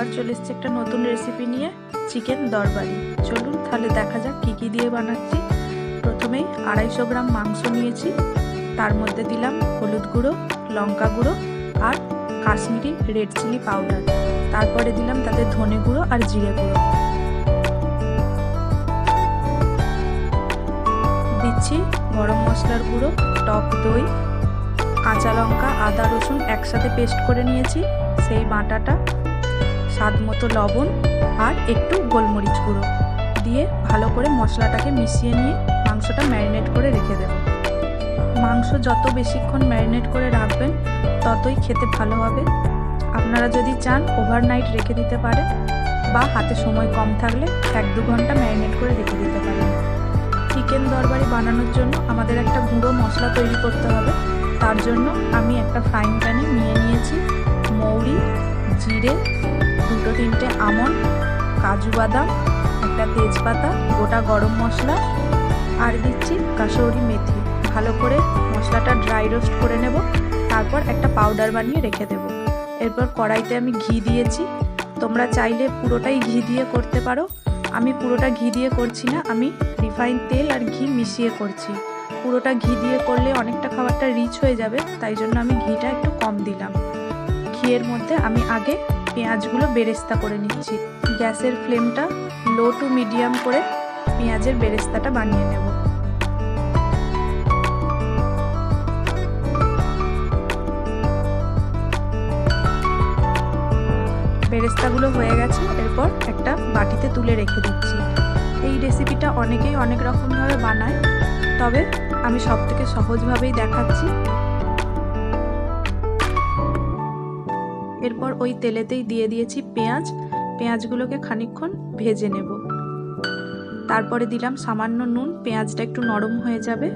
আবার চলে এসেছি একটা নতুন রেসিপি নিয়ে চিকেন দরবারি। চলুন তাহলে দেখা যাক কী কী দিয়ে বানাচ্ছি। প্রথমেই আড়াইশো গ্রাম মাংস নিয়েছি। তার মধ্যে দিলাম হলুদ গুঁড়ো, লঙ্কা গুঁড়ো আর কাশ্মীরি রেড চিলি পাউডার তারপরে দিলাম তাতে ধনে গুঁড়ো আর জিরে গুঁড়ো। দিচ্ছি গরম মশলার গুঁড়ো, টক দই, কাঁচা লঙ্কা, আদা রসুন একসাথে পেস্ট করে নিয়েছি। সেই বাটাটা স্বাদ মতো লবণ আর একটু গোলমরিচ গুঁড়ো দিয়ে ভালো করে মশলাটাকে মিশিয়ে নিয়ে মাংসটা ম্যারিনেট করে রেখে দেব। মাংস যত বেশিক্ষণ ম্যারিনেট করে রাখবেন, ততই খেতে ভালো হবে। আপনারা যদি চান ওভারনাইট রেখে দিতে পারেন বা হাতে সময় কম থাকলে এক দু ঘণ্টা ম্যারিনেট করে রেখে দিতে পারেন। চিকেন দরবারি বানানোর জন্য আমাদের একটা গুঁড়ো মশলা তৈরি করতে হবে। তার জন্য আমি একটা ফ্রাইং প্যানে নিয়ে নিয়েছি মৌরি, জিরে দুটো তিনটে আমন্ড কাজু বাদাম, একটা তেজপাতা, গোটা গরম মশলা আর দিচ্ছি কাসৌরি মেথি। ভালো করে মশলাটা ড্রাই রোস্ট করে নেব, তারপর একটা পাউডার বানিয়ে রেখে দেব। এরপর কড়াইতে আমি ঘি দিয়েছি। তোমরা চাইলে পুরোটাই ঘি দিয়ে করতে পারো। আমি পুরোটা ঘি দিয়ে করছি না, আমি রিফাইন তেল আর ঘি মিশিয়ে করছি। পুরোটা ঘি দিয়ে করলে অনেকটা খাবারটা রিচ হয়ে যাবে, তাই জন্য আমি ঘিটা একটু কম দিলাম। ঘিয়ের মধ্যে আমি আগে পেঁয়াজগুলো বেরেস্তা করে নিচ্ছি। গ্যাসের ফ্লেমটা লো টু মিডিয়াম করে পেঁয়াজের বেরেস্তাটা বানিয়ে নেব। বেরেস্তাগুলো হয়ে গেছে, এরপর একটা বাটিতে তুলে রেখে দিচ্ছি। এই রেসিপিটা অনেকেই অনেক রকমভাবে বানায়, তবে আমি সব থেকে সহজভাবেই দেখাচ্ছি। এরপর ওই তেলেতেই দিয়ে দিয়েছি পেঁয়াজ। পেঁয়াজগুলোকে খানিকক্ষণ ভেজে নেব। তারপরে দিলাম সামান্য নুন, পেঁয়াজটা একটু নরম হয়ে যাবে।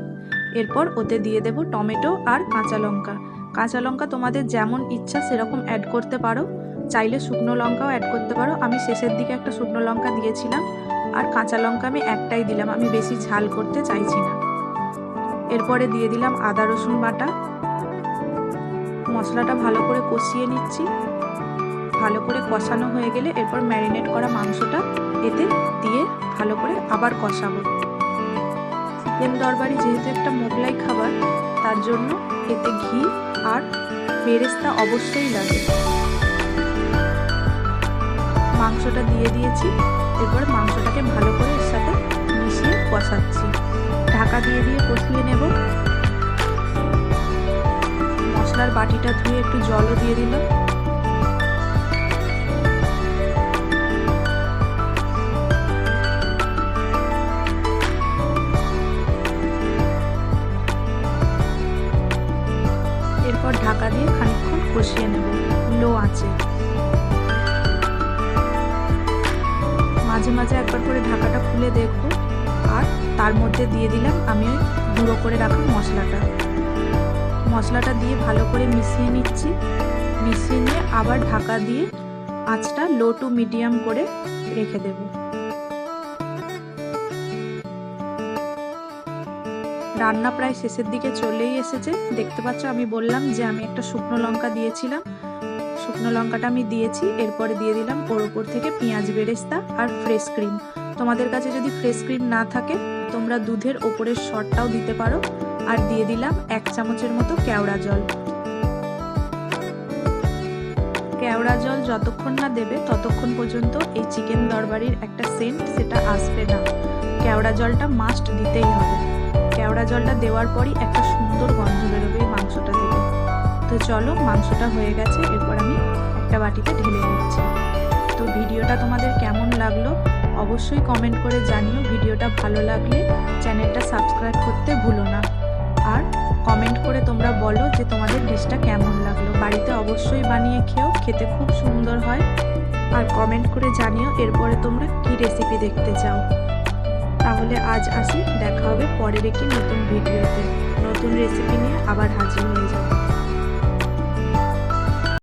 এরপর ওতে দিয়ে দেব টমেটো আর কাঁচা লঙ্কা। কাঁচা লঙ্কা তোমাদের যেমন ইচ্ছা সেরকম অ্যাড করতে পারো। চাইলে শুকনো লঙ্কাও অ্যাড করতে পারো। আমি শেষের দিকে একটা শুকনো লঙ্কা দিয়েছিলাম। আর কাঁচা লঙ্কা আমি একটাই দিলাম। আমি বেশি ঝাল করতে চাইছি না। এরপরে দিয়ে দিলাম আদা রসুন বাটা। মশলাটা ভালো করে কষিয়ে নিচ্ছি। ভালো করে কষানো হয়ে গেলে এরপর ম্যারিনেট করা মাংসটা এতে দিয়ে ভালো করে আবার কষাবো। চিকেন দরবারি যেহেতু একটা মোগলাই খাবার, তার জন্য এতে ঘি আর বেরেস্তা অবশ্যই লাগে। মাংসটা দিয়ে দিয়েছি, এরপর মাংসটাকে ভালো করে এর সাথে মিশিয়ে কষাচ্ছি। ঢাকা দিয়ে দিয়ে কষিয়ে নেব। মশলার বাটিটা ধুয়ে একটু জলও দিয়ে দিলাম। এরপর ঢাকা দিয়ে খানিকক্ষণ কষিয়ে নেব। লো আছে মাঝে মাঝে একবার করে ঢাকাটা খুলে দেখব। আর তার মধ্যে দিয়ে দিলাম আমি গুঁড়ো করে রাখা মশলাটা। মশলাটা দিয়ে ভালো করে মিশিয়ে নিচ্ছি। মিশিয়ে নিয়ে আবার ঢাকা দিয়ে আঁচটা লো টু মিডিয়াম করে রেখে দেব। রান্না প্রায় শেষের দিকে চলেই এসেছে। দেখতে পাচ্ছ, আমি বললাম যে আমি একটা শুকনো লঙ্কা দিয়েছিলাম। শুকনো লঙ্কাটা আমি দিয়েছি, এরপরে দিয়ে দিলাম ওর ওপর থেকে পেঁয়াজ বেরেস্তা আর ফ্রেশ ক্রিম তোমাদের কাছে যদি ফ্রেশ ক্রিম না থাকে, তোমরা দুধের ওপরের শটটাও দিতে পারো। আর দিয়ে দিলাম এক চামচের মতো কেওড়া জল। কেওড়া জল যতক্ষণ না দেবে ততক্ষণ পর্যন্ত এই চিকেন দরবারির একটা সেন্ট সেটা আসবে না। কেওড়া জলটা মাস্ট দিতেই হবে। কেওড়া জলটা দেওয়ার পরই একটা সুন্দর গন্ধ বেরোবে এই মাংসটা থেকে। তো চলো মাংসটা হয়ে গেছে, এরপর আমি একটা বাটিতে ঢেলে নিচ্ছি। তো ভিডিওটা তোমাদের কেমন লাগল অবশ্যই কমেন্ট করে জানিও। ভিডিওটা ভালো লাগলে চ্যানেলটা সাবস্ক্রাইব করতে ভুলো না। আর কমেন্ট করে তোমরা বলো যে তোমাদের ডিশটা কেমন লাগল। বাড়িতে অবশ্যই বানিয়ে খেও, খেতে খুব সুন্দর হয়। আর কমেন্ট করে জানিও এরপরে তোমরা কি রেসিপি দেখতে চাও। তাহলে আজ আসি, দেখা হবে পরের একটি নতুন ভিডিওতে নতুন রেসিপি নিয়ে আবার হাজির হয়ে যাব।